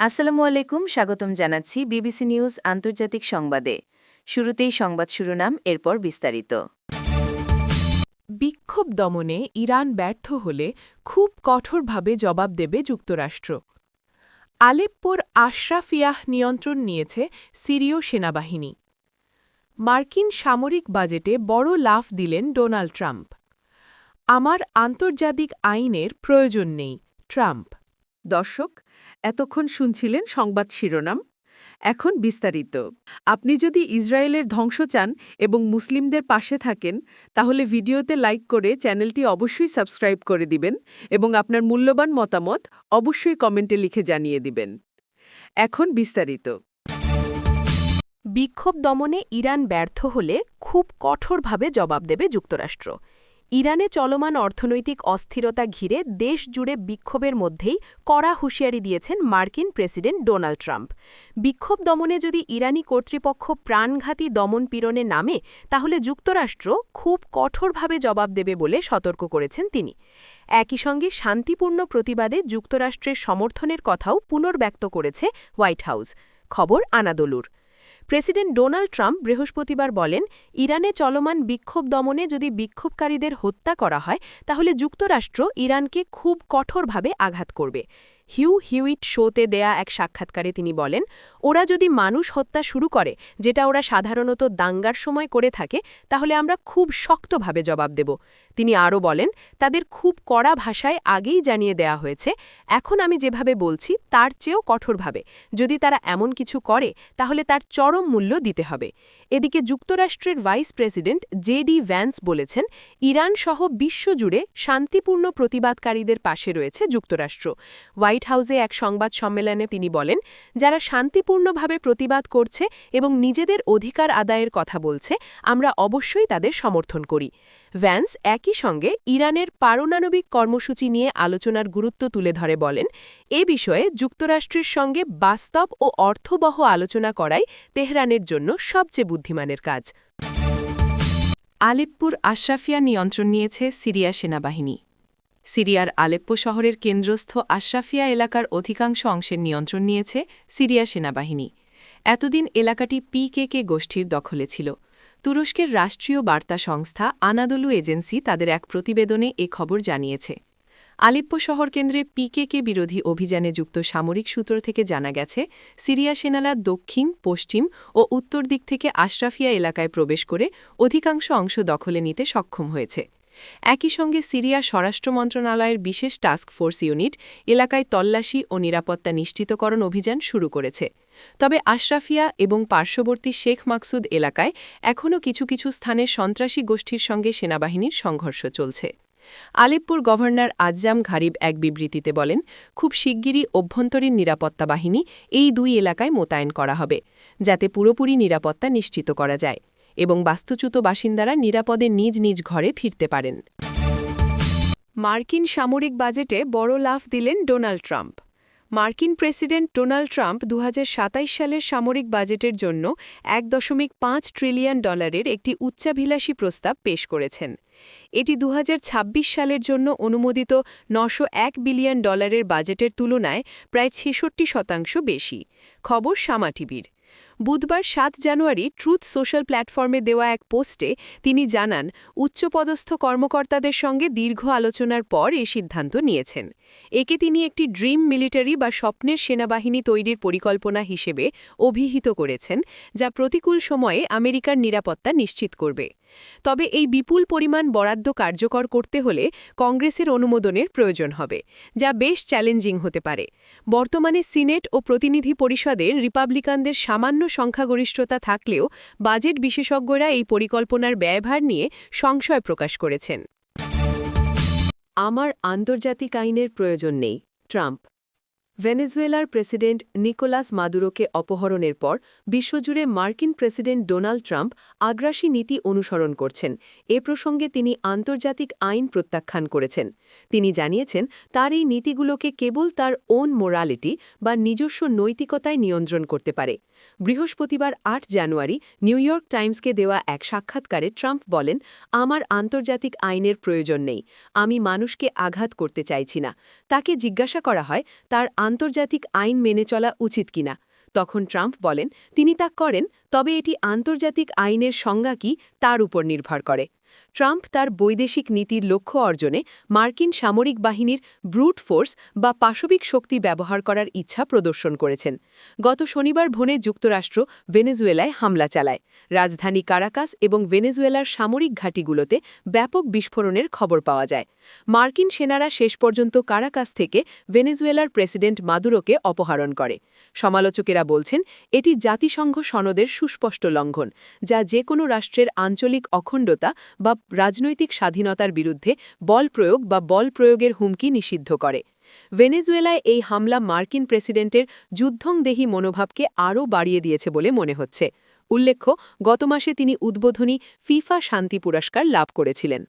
আসসালামু আলাইকুম, স্বাগতম জানাচ্ছি বিবিসি নিউজ আন্তর্জাতিক সংবাদে। শুরুতেই সংবাদ শিরোনাম, এরপর বিস্তারিত। বিক্ষোভ দমনে ইরান ব্যর্থ হলে খুব কঠোরভাবে জবাব দেবে যুক্তরাষ্ট্র। আলেপ্পোর আশরাফিয়াহ নিয়ন্ত্রণ নিয়েছে সিরীয় সেনাবাহিনী। মার্কিন সামরিক বাজেটে বড় লাফ দিলেন ডোনাল্ড ট্রাম্প। আমার আন্তর্জাতিক আইনের প্রয়োজন নেই, ট্রাম্প। দর্শক, এতক্ষণ শুনছিলেন সংবাদ শিরোনাম। এখন বিস্তারিত। আপনি যদি ইসরায়েলের ধ্বংস চান এবং মুসলিমদের পাশে থাকেন, তাহলে ভিডিওতে লাইক করে চ্যানেলটি অবশ্যই সাবস্ক্রাইব করে দিবেন এবং আপনার মূল্যবান মতামত অবশ্যই কমেন্টে লিখে জানিয়ে দিবেন। এখন বিস্তারিত। বিক্ষোভ দমনে ইরান ব্যর্থ হলে খুব কঠোরভাবে জবাব দেবে যুক্তরাষ্ট্র। ইরানে চলমান অর্থনৈতিক অস্থিরতা ঘিরে দেশ জুড়ে বিক্ষোভের মধ্যেই কড়া হুঁশিয়ারি দিয়েছেন মার্কিন প্রেসিডেন্ট ডোনাল্ড ট্রাম্প। বিক্ষোভ দমনে যদি ইরানি কর্তৃপক্ষ প্রাণঘাতী দমন পীড়নে নামে, তাহলে যুক্তরাষ্ট্র খুব কঠোরভাবে জবাব দেবে বলে সতর্ক করেছেন তিনি। একই সঙ্গে শান্তিপূর্ণ প্রতিবাদে যুক্তরাষ্ট্রের সমর্থনের কথাও পুনর্ব্যক্ত করেছে হোয়াইট হাউস। খবর আনাদোলুর। প্রেসিডেন্ট ডোনাল্ড ট্রাম্প বৃহস্পতিবার বলেন, ইরানে চলমান বিক্ষোভ দমনে যদি বিক্ষোভকারীদের হত্যা করা হয়, তাহলে যুক্তরাষ্ট্র ইরানকে খুব কঠোরভাবে আঘাত করবে। হিউ হিউইট শোতে দেয়া এক সাক্ষাৎকারে তিনি বলেন, ওরা যদি মানুষ হত্যা শুরু করে, যেটা ওরা সাধারণত দাঙ্গার সময় করে থাকে, তাহলে আমরা খুব শক্তভাবে জবাব দেব। তিনি আরও বলেন, তাদের খুব কড়া ভাষায় আগেই জানিয়ে দেয়া হয়েছে, এখন আমি যেভাবে বলছি, তার চেয়েও কঠোরভাবে। যদি তারা এমন কিছু করে, তাহলে তার চরম মূল্য দিতে হবে। এদিকে যুক্তরাষ্ট্রের vice president J D Vance বলেছেন, ইরান সহ বিশ্বজুড়ে শান্তিপূর্ণ প্রতিবাদকারীদের পাশে রয়েছে যুক্তরাষ্ট্র। হোয়াইট হাউসে এক সংবাদ সম্মেলনে তিনি বলেন, যারা শান্তিপূর্ণভাবে প্রতিবাদ করছে এবং নিজেদের অধিকার আদায়ের কথা বলছে, আমরা অবশ্যই তাদের সমর্থন করি। ভ্যান্স একই সঙ্গে ইরানের পারমাণবিক কর্মসূচি নিয়ে আলোচনার গুরুত্ব তুলে ধরে বলেন, এ বিষয়ে যুক্তরাষ্ট্রের সঙ্গে বাস্তব ও অর্থবহ আলোচনা করাই তেহরানের জন্য সবচেয়ে বুদ্ধিমানের কাজ। আলেপ্পুর আশরাফিয়া নিয়ন্ত্রণ নিয়েছে সিরিয়া সেনাবাহিনী। সিরিয়ার আলেপ্পো শহরের কেন্দ্রস্থ আশরাফিয়া এলাকার অধিকাংশ অংশের নিয়ন্ত্রণ নিয়েছে সিরিয়া সেনাবাহিনী। এতদিন এলাকাটি পিকেকে গোষ্ঠীর দখলে ছিল। তুরস্কের রাষ্ট্রীয় বার্তা সংস্থা আনাদলু এজেন্সি তাদের এক প্রতিবেদনে এ খবর জানিয়েছে। আলিপ্পো শহর কেন্দ্রে পিকেকে বিরোধী অভিযানে যুক্ত সামরিক সূত্র থেকে জানা গেছে, সিরিয়া সেনারা দক্ষিণ, পশ্চিম ও উত্তর দিক থেকে আশরাফিয়া এলাকায় প্রবেশ করে অধিকাংশ অংশ দখলে নিতে সক্ষম হয়েছে। একই সঙ্গে সিরিয়া স্বরাষ্ট্র মন্ত্রণালয়ের বিশেষ টাস্ক ফোর্স ইউনিট এলাকায় তল্লাশি ও নিরাপত্তা নিশ্চিতকরণ অভিযান শুরু করেছে। তবে আশরাফিয়া এবং পার্শ্ববর্তী শেখ মাকসুদ এলাকায় এখনও কিছু কিছু স্থানে সন্ত্রাসী গোষ্ঠীর সঙ্গে সেনাবাহিনীর সংঘর্ষ চলছে। আলিপুর গভর্নর আজ্জাম ঘারিব এক বিবৃতিতে বলেন, খুব শিগগিরই অভ্যন্তরীণ নিরাপত্তা বাহিনী এই দুই এলাকায় মোতায়েন করা হবে, যাতে পুরোপুরি নিরাপত্তা নিশ্চিত করা যায় এবং বাস্তুচ্যুত বাসিন্দারা নিরাপদে নিজ নিজ ঘরে ফিরতে পারেন। মার্কিন সামরিক বাজেটে বড় লাফ দিলেন ডোনাল্ড ট্রাম্প। মার্কিন প্রেসিডেন্ট ডোনাল্ড ট্রাম্প দু সালের সামরিক বাজেটের জন্য এক দশমিক পাঁচ ট্রিলিয়ন ডলারের একটি উচ্চাভিলাষী প্রস্তাব পেশ করেছেন। এটি দু হাজার ছাব্বিশ সালের জন্য অনুমোদিত নশো বিলিয়ন ডলারের বাজেটের তুলনায় প্রায় ছেষট্টি শতাংশ বেশি। খবর সামা টিভির। বুধবার সাত জানুয়ারি ট্রুথ সোশ্যাল প্ল্যাটফর্মে দেওয়া এক পোস্টে তিনি জানান, উচ্চপদস্থ কর্মকর্তাদের সঙ্গে দীর্ঘ আলোচনার পর এ সিদ্ধান্ত নিয়েছেন। একে তিনি একটি ড্রিম মিলিটারি বা স্বপ্নের সেনাবাহিনী তৈরির পরিকল্পনা হিসেবে অভিহিত করেছেন, যা প্রতিকূল সময়ে আমেরিকার নিরাপত্তা নিশ্চিত করবে। তবে এই বিপুল পরিমাণ বরাদ্দ কার্যকর করতে হলে কংগ্রেসের অনুমোদনের প্রয়োজন হবে, যা বেশ চ্যালেঞ্জিং হতে পারে। বর্তমানে সিনেট ও প্রতিনিধি পরিষদের রিপাবলিকানদের সামান্য সংখ্যাগরিষ্ঠতা থাকলেও বাজেট বিশেষজ্ঞরা এই পরিকল্পনার ব্যয়ভার নিয়ে সংশয় প্রকাশ করেছেন। আমার আন্তর্জাতিক আইনের প্রয়োজন নেই, ট্রাম্প। ভেনেজুয়েলার প্রেসিডেন্ট নিকোলাস মাদুরোকে অপহরণের পর বিশ্বজুড়ে মার্কিন প্রেসিডেন্ট ডোনাল্ড ট্রাম্প আগ্রাসী নীতি অনুসরণ করছেন। এ প্রসঙ্গে তিনি আন্তর্জাতিক আইন প্রত্যাখ্যান করেছেন। তিনি জানিয়েছেন, তার এই নীতিগুলোকে কেবল তার ওন মোরালিটি বা নিজস্ব নৈতিকতায় নিয়ন্ত্রণ করতে পারে। বৃহস্পতিবার আট জানুয়ারি নিউ ইয়র্ক টাইমসকে দেওয়া এক সাক্ষাৎকারে ট্রাম্প বলেন, আমার আন্তর্জাতিক আইনের প্রয়োজন নেই, আমি মানুষকে আঘাত করতে চাইছি না। তাকে জিজ্ঞাসা করা হয়, তার আন্তর্জাতিক আইন মেনে চলা উচিত কিনা তখন ট্রাম্প বলেন, তিনি তা করেন, তবে এটি আন্তর্জাতিক আইনের সংজ্ঞা কি, তার উপর নির্ভর করে। ট্রাম্প তার বৈদেশিক নীতির লক্ষ্য অর্জনে মার্কিন সামরিক বাহিনীর ব্রুট ফোর্স বা পাশবিক শক্তি ব্যবহার করার ইচ্ছা প্রদর্শন করেছেন। গত শনিবার ভোনে যুক্তরাষ্ট্র ভেনেজুয়েলায় হামলা চালায়। রাজধানী কারাকাস এবং ভেনেজুয়েলার সামরিক ঘাঁটিগুলোতে ব্যাপক বিস্ফোরণের খবর পাওয়া যায়। মার্কিন সেনারা শেষ পর্যন্ত কারাকাস থেকে ভেনেজুয়েলার প্রেসিডেন্ট মাদুরোকে অপহরণ করে। সমালোচকেরা বলছেন, এটি জাতিসংঘ সনদের সুস্পষ্ট লঙ্ঘন, যা যে কোনো রাষ্ট্রের আঞ্চলিক অখণ্ডতা বা রাজনৈতিক স্বাধীনতার বিরুদ্ধে বল প্রয়োগ বা বল প্রয়োগের হুমকি নিষিদ্ধ করে। ভেনেজুয়েলায় এই হামলা মার্কিন প্রেসিডেন্টের যুদ্ধংদেহী মনোভাবকে আরও বাড়িয়ে দিয়েছে বলে মনে হচ্ছে। উল্লেখ্য, গত মাসে তিনি উদ্বোধনী ফিফা শান্তি পুরস্কার লাভ করেছিলেন।